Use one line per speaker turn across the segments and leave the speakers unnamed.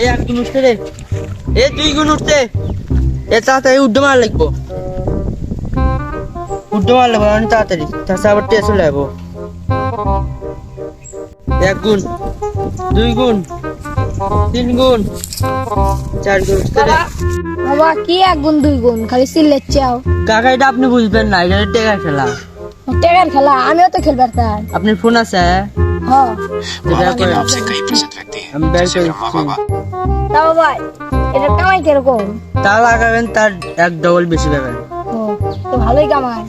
এ এক গুণ রে এ দুই গুণ উঠতে। এ তাড়াতাড়ি উড্ডে মার লাগবো। উড্ডে মার লাগবো অনেক তাড়াতাড়ি। তাছাড়া আবার টেস্ট চলে যাব। এক গুণ দুই গুণ তিন গুণ চার গুণ উঠতে রে
বাবা কি এক গুণ দুই গুণ? খালি সিলেট চাও।
কাকা এটা আপনি বুঝবেন না এটা খেলা
টেকার খেলা আমিও তো খেলবার তাই
আপনার ফোন আছে?
হ
তো বের
मामा के
করেন।
नाम से कई प्रसिद्ध व्यक्ति हैं
আমি বের
जैसे
করে
ब्रह्मा बाबा
তা বাবা এটা কামাই কিরকম
তা লাগাবেন তার এক ডবল বেশি পাবেন
ও তো ভালোই কামাই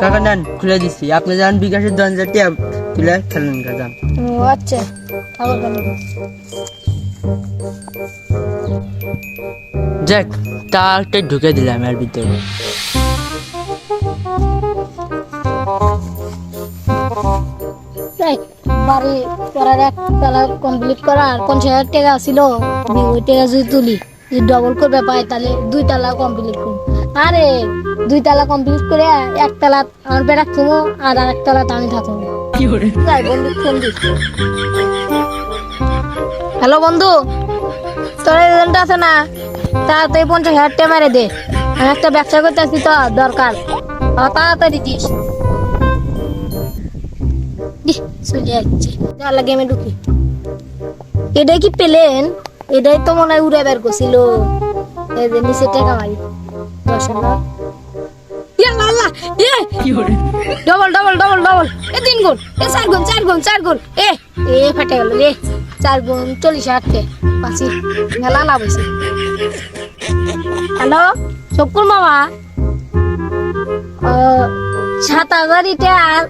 কাকা নেন খুলে দিচ্ছি আপনি যান বিকাশের দশ হাজার টাকা তুলে খেলেন গা যান
ও আচ্ছা খাবার কেন
যাক তারটা ঢুকে দিলাম এর ভিতরে
বাড়ি করার এক তালা কমপ্লিট করার পঞ্চাশ হাজার টাকা ছিল। ওই টাকা যদি তুলি যদি ডবল করবে পাই তাহলে দুই তালা কমপ্লিট করব আরে দুই তালা কমপ্লিট করে এক তালা আমার বেড়া থাকব আর আর এক তালা আমি থাকব বন্ধু ফোন হ্যালো বন্ধু তোর এজেন্ট আছে না? তাড়াতাড়ি পঞ্চাশ হাজার টাকা মেরে দে। আমি একটা ব্যবসা করতে আসছি তো দরকার। তাড়াতাড়ি দিস। চলে যাচ্ছে যা গেমে ঢুকি। এটাই কি পেলেন? এটাই তো মনে হয় উড়ে বের করছিল। নিচে টাকা মারি। দশ ডবল ডবল ডবল ডবল। এ তিন গুণ এ চার গুণ চার গুণ চার গুণ। এ এ ফেটে গেল রে চার গুণ চল্লিশ হাজার টাকা পাঁচি মেলা লাভ হয়েছে হ্যালো শকুর মামা। সাত হাজার ইটা আর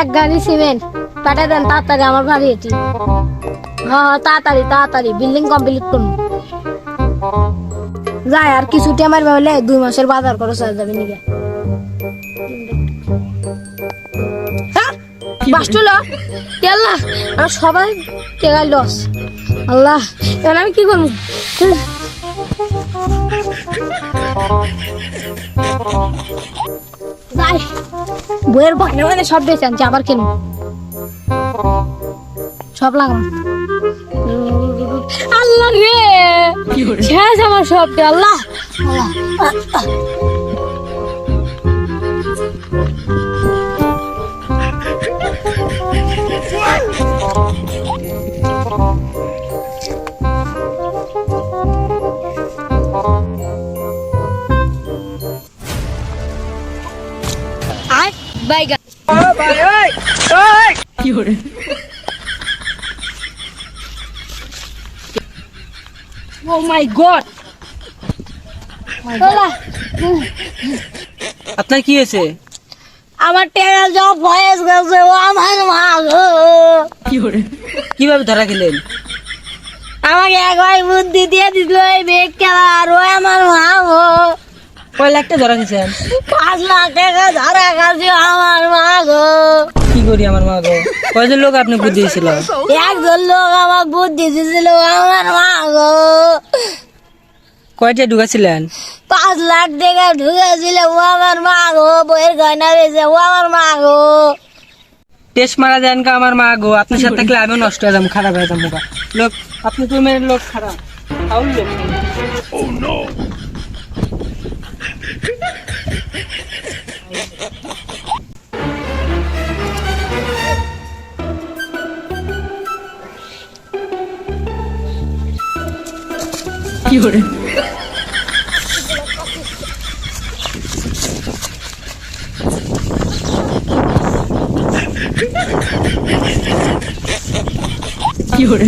এক গাড়ি সিমেন্ট পাঠিয়ে দেন তাড়াতাড়ি আমার বাড়ি এটি। হ্যাঁ হ্যাঁ, তাড়াতাড়ি তাড়াতাড়ি বিল্ডিং কমপ্লিট করুন। যাই আর কিছু টেমার ভাবলে দুই মাসের বাজার খরচ হয়ে যাবে নিগে। বাস্টুলো আল্লাহ আমার সবাই টেকাই লস? আল্লাহ এবার আমি কি করব? যাই বইয়ের বাগানে মানে সব বেঁচে আনছি আবার কেন সব লাগাম আল্লাহ রে! শেষ আমার সব আল্লাহ আল্লাহ। আয় বাইগা ও মাই গড
আপনার কি হয়েছে?
আমার টেরা জব ভয়েস গেছে ও আমার মা গো
কীভাবে ধরা খেলেন?
আমাকে একবার বুদ্ধি দিয়ে দিল এই বেগ খেলার ও আমার মা গো
কয় লাখ টাকা ধরা খেয়েছেন
পাঁচ লাখ টাকা ধরা কাছে আমার মা গো।
কি করি আমার মা গো? কয়জন লোক আপনি বুদ্ধি দিয়েছিল
একজন লোক আমার বুদ্ধি দিয়েছিল আমার মা গো।
কয়টা ঢুকাছিলেন?
পাঁচ লাখ টাকা ঢুকেছিল ও আমার মা গো বইয়ের গয়না বেছে ও আমার মা গো।
টেস্ট মারা দেন কা আমার মা গো। আপনার সাথে থাকলে আমিও নষ্ট হয়ে যাব খারাপ হয়ে যাব লোক আপনি তো মেয়ের লোক খারাপ। ফাউল লোক। কি করে? কি করে?